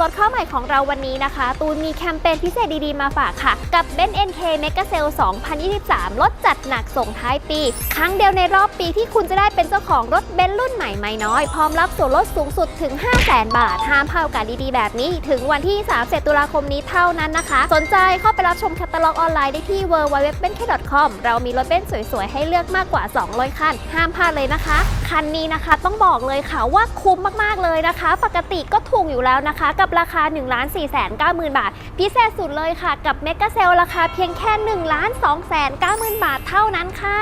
รถเข้าใหม่ของเราวันนี้นะคะ ตูนมีแคมเปญพิเศษดีๆมาฝากค่ะ กับ b e n NK Mega Sale 2023 ลดจัดหนักส่งท้ายปี ครั้งเดียวในรอบปีที่คุณจะได้เป็นเจ้าของรถเบนซ์รุ่นใหม่ไม่น้อย พร้อมรับส่วนลดสูงสุดถึง 500,000 บาท ห้ามพลาดโอกาสดีๆ แบบนี้ ถึงวันที่30ตุลาคมนี้เท่านั้นนะคะ สนใจเข้าไปรับชมแคตตาล็อกออนไลน์ได้ที่ www.benk.com เรามีรถเบนซ์สวยๆ ให้เลือกมากกว่า 200 คัน ห้ามพลาดเลยนะคะ คันนี้นะคะต้องบอกเลยค่ะว่าคุ้มมากๆเลยนะคะ ปกติก็ถูกอยู่แล้วนะคะ กับราคา 1 4 9 0 0 0 0 บาท พิเศษสุดเลยค่ะ กับเมก a เซลราคาเพียงแค่1 2 9 0 0 0 0 บาทเท่านั้นค่ะ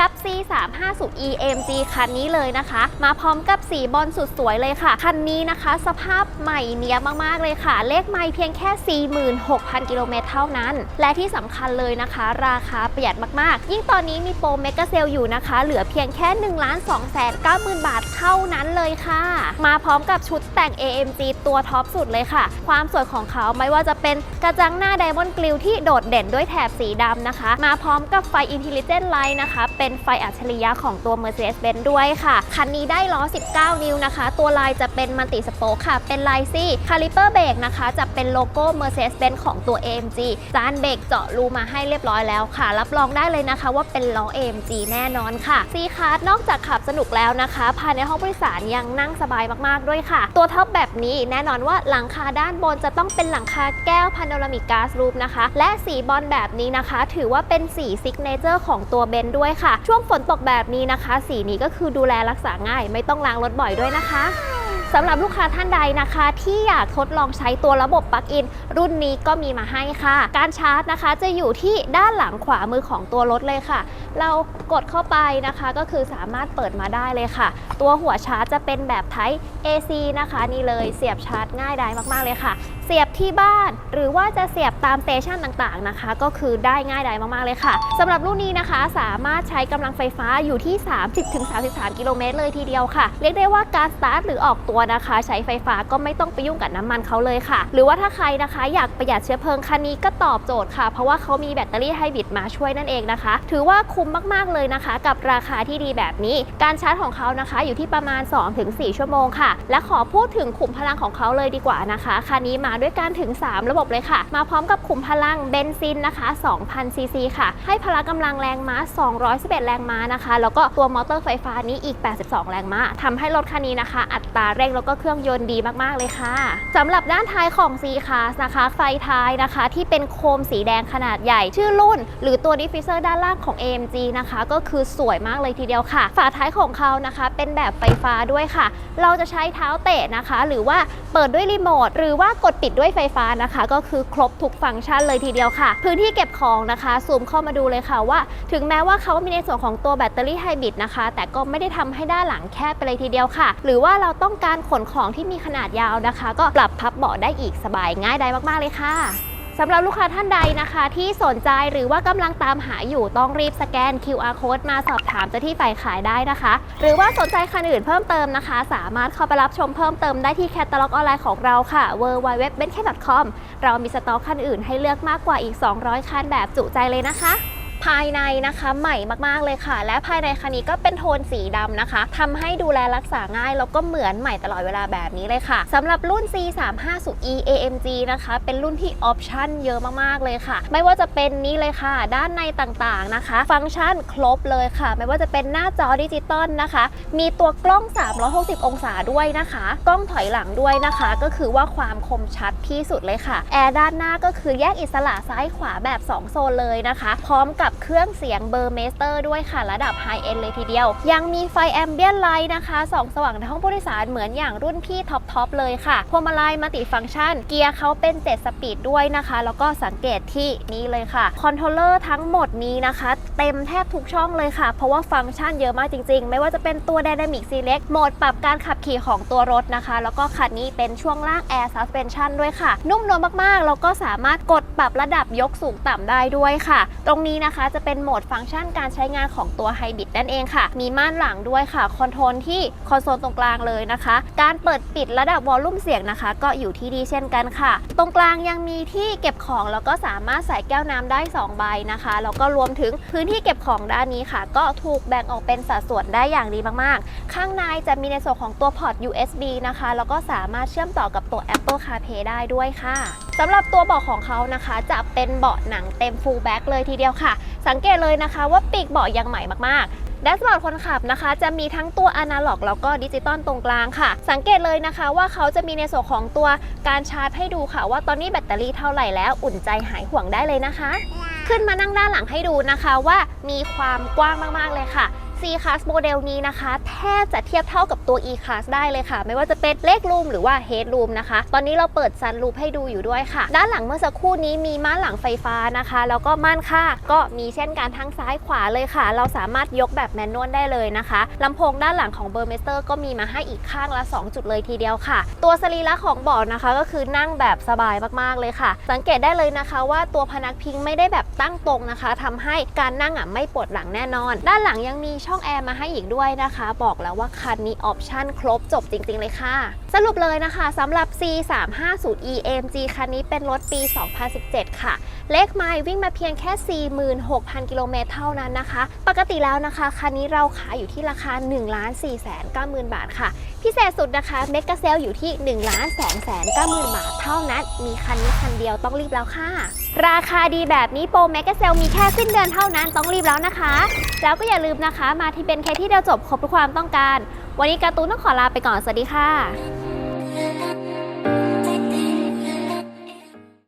กับ C350 EMG คันนี้เลยนะคะ มาพร้อมกับสีบอลสุดสวยเลยค่ะ คันนี้นะคะ สภาพใหม่เนียมากๆเลยค่ะ เลขไม่เพียงแค่ 46,000 กิโลเมตรเท่านั้น และที่สำคัญเลยนะคะ ราคาประหยัดมากๆ ยิ่งตอนนี้มีโปรเมก a เซลอยู่นะคะ เหลือเพียงแค่ 1 2 9 0 0 0 0 บาทเท่านั้นเลยค่ะ มาพร้อมกับชุดแต่ง AMG ตัวท็อปสุดเลยค่ะ ความสวยของเขาไม่ว่าจะเป็นกระจังหน้าไดมอนด์กลิวที่โดดเด่นด้วยแถบสีดำนะคะ มาพร้อมกับไฟ Intelligent Light นะคะ เป็นไฟอัจฉริยะของตัว Mercedes-Benz ด้วยค่ะ คันนี้ได้ล้อ 19 นิ้วนะคะ ตัวลายจะเป็นมัลติสโปคค่ะ เป็นลายซี่คาลิเปอร์เบรกนะคะ จะเป็นโลโก้ Mercedes-Benz ของตัว AMG จานเบรกเจาะรูมาให้เรียบร้อยแล้วค่ะ รับรองได้เลยนะคะว่าเป็นล้อ AMG แน่นอนค่ะซีคาร์นอกจากขับสนุกแล้วนะคะ ภายในห้องผู้โดยสารยังนั่งสบายมากๆด้วยค่ะ ตัวท็อปแบบนี้ แน่นอนว่าหลังคาด้านบนจะต้องเป็นหลังคาแก้วพาโนรามิกกาซรูปนะคะ และสีบอลแบบนี้นะคะ ถือว่าเป็นสีซิกเนเจอร์ของตัวเบนด้วยค่ะ ช่วงฝนตกแบบนี้นะคะ สีนี้ก็คือดูแลรักษาง่าย ไม่ต้องล้างรถบ่อยด้วยนะคะสำหรับลูกค้าท่านใดนะคะ ที่อยากทดลองใช้ตัวระบบปลั๊กอิน รุ่นนี้ก็มีมาให้ค่ะ การชาร์จนะคะจะอยู่ที่ด้านหลังขวามือของตัวรถเลยค่ะ เรา กดเข้าไปนะคะก็คือสามารถเปิดมาได้เลยค่ะ ตัวหัวชาร์จจะเป็นแบบ Type AC นะคะนี่เลยเสียบชาร์จง่ายได้มากๆเลยค่ะ เสียบที่บ้านหรือว่าจะเสียบตามสเตชันต่างๆนะคะ ก็คือได้ง่ายได้มากๆเลยค่ะสำหรับรุ่นนี้นะคะสามารถใช้กำลังไฟฟ้าอยู่ที่ 30-33 กิโลเมตรเลยทีเดียวค่ะ เรียกได้ว่าการสตาร์ทหรือออกตัวนะคะ ใช้ไฟฟ้าก็ไม่ต้องไปยุ่งกับน้ำมันเขาเลยค่ะ หรือว่าถ้าใครนะคะ อยากประหยัดเชื้อเพลิงคันนี้ก็ตอบโจทย์ค่ะ เพราะว่าเขามีแบตเตอรี่ไฮบริดมาช่วยนั่นเองนะคะ ถือว่าคุ้มมากๆเลยเลยนะคะ กับราคาที่ดีแบบนี้ การชาร์จของเขานะคะอยู่ที่ประมาณ 2-4 ชั่วโมงค่ะ และขอพูดถึงขุมพลังของเขาเลยดีกว่านะคะคันนี้มาด้วยการถึง 3 ระบบเลยค่ะ มาพร้อมกับขุมพลังเบนซินนะคะ2,000ซีซีค่ะ ให้พละกำลังแรงม้า 211 แรงม้านะคะ แล้วก็ตัวมอเตอร์ไฟฟ้านี้อีก 82 แรงม้าทำให้รถคันนี้นะคะ อัตราเร่งแล้วก็เครื่องยนต์ดีมากๆเลยค่ะสำหรับด้านท้ายของ C Class นะคะ ไฟท้ายนะคะ ที่เป็นโคมสีแดงขนาดใหญ่ ชื่อรุ่น หรือตัวดิฟฟิเซอร์ด้านล่างของ AMG นะคะก็คือสวยมากเลยทีเดียวค่ะ ฝาท้ายของเขานะคะ เป็นแบบไฟฟ้าด้วยค่ะ เราจะใช้เท้าเตะนะคะ หรือว่าเปิดด้วยรีโมทหรือว่ากดปิดด้วยไฟฟ้านะคะ ก็คือครบทุกฟังก์ชันเลยทีเดียวค่ะ พื้นที่เก็บของนะคะซูมเข้ามาดูเลยค่ะว่า ถึงแม้ว่าเขามีในส่วนของตัวแบตเตอรี่ไฮบริดนะคะ แต่ก็ไม่ได้ทำให้ด้านหลังแคบไปเลยทีเดียวค่ะ หรือว่าเราต้องการขนของที่มีขนาดยาวนะคะ ก็ปรับพับเบาะได้อีกสบายง่ายได้มากๆเลยค่ะ สำหรับลูกค้าท่านใดนะคะที่สนใจหรือว่ากำลังตามหาอยู่ต้องรีบสแกน QR code มาสอบถามเจ้าที่ฝ่ายขายได้นะคะ หรือว่าสนใจคันอื่นเพิ่มเติมนะคะ สามารถเข้าไปรับชมเพิ่มเติมได้ที่แคตตาล็อกออนไลน์ของเราค่ะ w w w b e n k c o m เรามีสต็อกคันอื่นให้เลือกมากกว่าอีก 200 คันแบบจุใจเลยนะคะ ภายในนะคะใหม่มากๆเลยค่ะ และภายในคันนี้ก็เป็นโทนสีดำนะคะทำให้ดูแลรักษาง่ายแล้วก็เหมือนใหม่ตลอดเวลาแบบนี้เลยค่ะสำหรับรุ่น C350E AMG นะคะ เป็นรุ่นที่ออปชั่นเยอะมากๆเลยค่ะ ไม่ว่าจะเป็นนี้เลยค่ะ ด้านในต่างๆนะคะ ฟังก์ชันครบเลยค่ะ ไม่ว่าจะเป็นหน้าจอดิจิตอลนะคะ มีตัวกล้อง 360 องศาด้วยนะคะ กล้องถอยหลังด้วยนะคะ ก็คือว่าความคมชัดที่สุดเลยค่ะแอร์ด้านหน้าก็คือแยกอิสระซ้ายขวาแบบ 2 โซนเลยนะคะ พร้อมกับเครื่องเสียงเบอร์เมสเตอร์ด้วยค่ะ ระดับไฮเอ็นเลยทีเดียว ยังมีไฟแอมเบียนไลท์นะคะส่องสว่างในห้องผู้โดยสารเหมือนอย่างรุ่นพี่ท็อปทอปเลยค่ะพวงมาลัยมัลติฟังก์ชัน เกียร์เขาเป็น 7 สปีดด้วยนะคะ แล้วก็สังเกตที่นี่เลยค่ะ คอนโทรลเลอร์ทั้งหมดนี้นะคะ เต็มแทบทุกช่องเลยค่ะ เพราะว่าฟังก์ชันเยอะมากจริงๆ ไม่ว่าจะเป็นตัว Dynamic Select โหมดปรับการขับขี่ของตัวรถนะคะ แล้วก็คันนี้เป็นช่วงล่าง Air Suspension ด้วยค่ะ นุ่มนวลมากๆ แล้วก็สามารถกดปรับระดับยกสูงต่ำได้ด้วยค่ะ ตรงนี้นะคะนะคะ จะเป็นโหมดฟังก์ชันการใช้งานของตัวไฮบริดนั่นเองค่ะ มีม่านหลังด้วยค่ะ คอนโทรลที่คอนโซลตรงกลางเลยนะคะ การเปิดปิดระดับวอลลุ่มเสียงนะคะ ก็อยู่ที่ดีเช่นกันค่ะ ตรงกลางยังมีที่เก็บของแล้วก็สามารถใส่แก้วน้ำได้ 2 ใบนะคะ แล้วก็รวมถึงพื้นที่เก็บของด้านนี้ค่ะ ก็ถูกแบ่งออกเป็นสัดส่วนได้อย่างดีมากๆ ข้างในจะมีในส่วนของตัวพอร์ต USB นะคะ แล้วก็สามารถเชื่อมต่อกับตัว Apple CarPlay ได้ด้วยค่ะ สำหรับตัวเบาะของเขานะคะ จะเป็นเบาะหนังเต็ม full back เลยทีเดียวค่ะ สังเกตเลยนะคะว่าปีกเบาะยังใหม่มากๆแดชบอร์ดคนขับนะคะ จะมีทั้งตัวอนาล็อกแล้วก็ดิจิตอลตรงกลางค่ะ สังเกตเลยนะคะว่าเขาจะมีในส่วนของตัวการชาร์จให้ดูค่ะ ว่าตอนนี้แบตเตอรี่เท่าไหร่แล้วอุ่นใจหายห่วงได้เลยนะคะ ขึ้นมานั่งด้านหลังให้ดูนะคะว่ามีความกว้างมากๆเลยค่ะ C-Class โมเดลนี้นะคะ แทบจะเทียบเท่ากับตัว E-Class ได้เลยค่ะ ไม่ว่าจะเป็นเลกรูมหรือว่า Head Room นะคะ ตอนนี้เราเปิด Sun Roof ให้ดูอยู่ด้วยค่ะ ด้านหลังเมื่อสักครู่นี้มีม่านหลังไฟฟ้านะคะ แล้วก็ม่านค่าก็มีเช่นกันทั้งซ้ายขวาเลยค่ะ เราสามารถยกแบบแมนนวลได้เลยนะคะลำโพงด้านหลังของเบอร์เมสเตอร์ก็มีมาให้อีกข้างละ 2 จุดเลยทีเดียวค่ะ ตัวสรีระของเบาะนะคะก็คือนั่งแบบสบายมากๆเลยค่ะ สังเกตได้เลยนะคะ ว่าตัวพนักพิงไม่ได้แบบตั้งตรงนะคะทำให้การนั่งอะไม่ปวดหลังแน่นอน ด้านหลังยังมีช่องแอร์มาให้อีกด้วยนะคะ บอกแล้วว่าคันนี้ออปชั่นครบจบจริง ๆ เลยค่ะ สรุปเลยนะคะสำหรับ C350 EMG คันนี้เป็นรถปี 2017 ค่ะ เลขไมล์วิ่งมาเพียงแค่ 46,000 กิโลเมตรเท่านั้นนะคะ ปกติแล้วนะคะ คันนี้เราขายอยู่ที่ราคา 1 4 9 0 0 0 0บาทค่ะ พิเศษสุดนะคะเมกะเซลอยู่ที่ 1 2 9 0 0 0 0 บาทเท่านั้น มีคันนี้คันเดียวต้องรีบแล้วค่ะ ราคาดีแบบนี้โปรแมกะเซลมีแค่สิ้นเดือนเท่านั้นต้องรีบแล้วนะคะ แล้วก็อย่าลืมนะคะ มาที่เป็นแค่ที่เดียวจบครบทุกความต้องการ วันนี้การ์ตูนต้องขอลาไปก่อน สวัสดีค่ะ